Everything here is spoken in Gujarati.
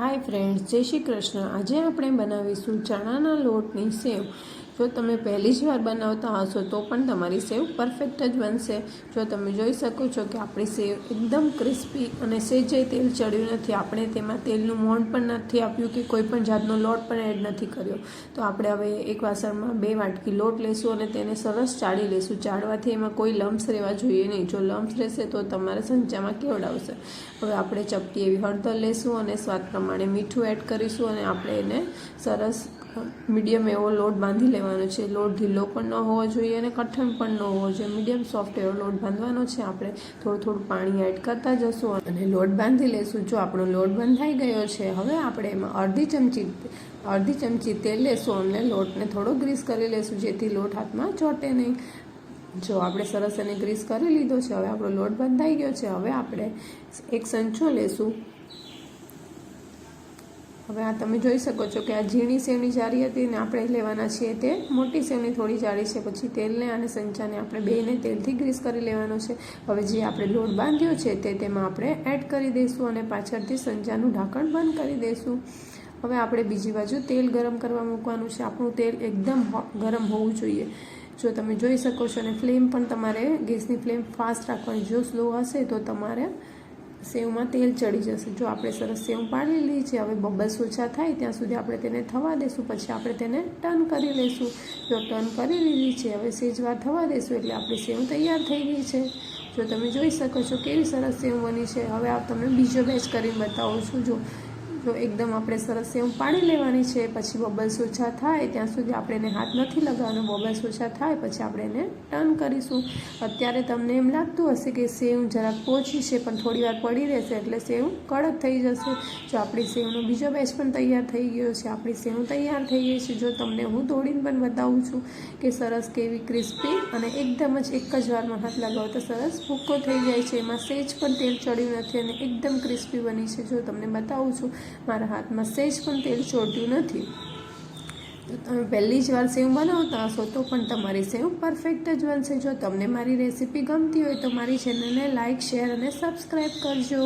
હાય ફ્રેન્ડ્સ જય શ્રી કૃષ્ણ. આજે આપણે બનાવીશું ચણાના લોટની સેવ. જો તમે પહેલી જ વાર બનાવતા હશો, તો પણ તમારી સેવ પરફેક્ટ જ બનશે. જો તમે જોઈ શકો છો કે આપણી સેવ એકદમ ક્રિસ્પી અને સેજે તેલ ચડ્યું નથી. આપણે તેમાં તેલનું મોણ પણ નથી આપ્યું કે કોઈ પણ જાતનો લોટ પણ એડ નથી કર્યો. તો આપણે હવે એક વાસણમાં બે વાટકી લોટ લેશું અને તેને સરસ ચાળી લેશું. ચાળવાથી એમાં કોઈ લમ્સ રહેવા જોઈએ નહીં. જો લમ્સ રહેશે તો તમારે સંચામાં કેવડાવશે હવે આપણે ચપટી એવી હળદર લેશું અને સ્વાદ પ્રમાણે મીઠું એડ કરીશું અને આપણે એને સરસ મીડિયમ એવો લોટ બાંધી લેવાનો છે. લોટ ઢીલો પણ ન હોવો જોઈએ અને કઠણ પણ ન હોવો જોઈએ. મીડિયમ સોફ્ટ એવો લોટ બાંધવાનો છે. આપણે થોડું થોડું પાણી એડ કરતા જશું અને લોટ બાંધી લેશું. જો આપણો લોટ બંધાઈ ગયો છે, હવે આપણે એમાં અડધી ચમચી અડધી ચમચી તેલ લેશું અને લોટને થોડો ગ્રીસ કરી લેશું, જેથી લોટ હાથમાં ચોટે નહીં. જો આપણે સરસ એને ગ્રીસ કરી લીધો છે, હવે આપણો લોટ બંધાઈ ગયો છે, હવે આપણે એક સંચો લેશું. હવે આ તમે જોઈ શકો છો કે આ ઝીણી સેવની જારી હતી ને આપણે લેવાના છીએ તે મોટી સેવની થોડી જાળી છે, પછી તેલને અને સંચાને આપણે બેને તેલથી ગ્રીસ કરી લેવાનો છે. હવે જે આપણે લોટ બાંધ્યો છે તે તેમાં આપણે એડ કરી દઈશું અને પાછળથી સંચાનું ઢાંકણ બંધ કરી દઈશું. હવે આપણે બીજી બાજુ તેલ ગરમ કરવા મૂકવાનું છે. આપણું તેલ એકદમ ગરમ હોવું જોઈએ. જો તમે જોઈ શકો છો અને ફ્લેમ પણ તમારે ગેસની ફ્લેમ ફાસ્ટ રાખવાની, જો સ્લો હશે તો તમારે સેવમાં તેલ ચડી જશે. જો આપણે સરસ સેવ પાડી લીધી છે હવે બબલ્સ ઓછા થાય, ત્યાં સુધી આપણે તેને થવા દેશું, પછી આપણે તેને ટર્ન કરી લઈશું જો ટર્ન કરી લીધી છે, હવે સેજવાર થવા દેશું, એટલે આપણી સેવ તૈયાર થઈ ગઈ છે. જો તમે જોઈ શકો છો, કેવી સરસ સેવ બની છે. હવે આ તમને બીજો બેચ કરીને બતાવું છું. જો જો એકદમ આપણે સરસ સેવ પાડી લેવાની છે, પછી બબલ્સ ઓછા થાય, ત્યાં સુધી આપણે એને હાથ નથી લગાવવાનો, બબલ્સ ઓછા થાય, પછી આપણે એને ટર્ન કરીશું. અત્યારે તમને એમ લાગતું હશે કે સેવ જરાક પોચી છે, પણ થોડી વાર પડી રહેશે એટલે સેવ કડક થઈ જશે. જો આપણી સેવનો બીજો બેચ પણ તૈયાર થઈ ગયો છે, આપણી સેવ તૈયાર થઈ ગઈ છે, જો તમને હું તોડીને પણ બતાવું છું કે સરસ કેવી ક્રિસ્પી અને એકદમ જ એક જ વારમાં હાથ લગાવો તો સરસ ભૂક્કો થઈ જાય છે. એમાં સેજ પણ તેલ ચડ્યું નથી અને એકદમ ક્રિસ્પી બની છે. જો તમને બતાવું છું મારા હાથમાં સહેજ પણ તેલ ચોટ્યું નથી. તો તમે પહેલી જ વાર સેવ બનાવતા હશો તો પણ તમારી સેવ પરફેક્ટ જ બનશે. જો તમને મારી રેસીપી ગમતી હોય તો મારી ચેનલને લાઇક શેર અને સબસ્ક્રાઈબ કરજો.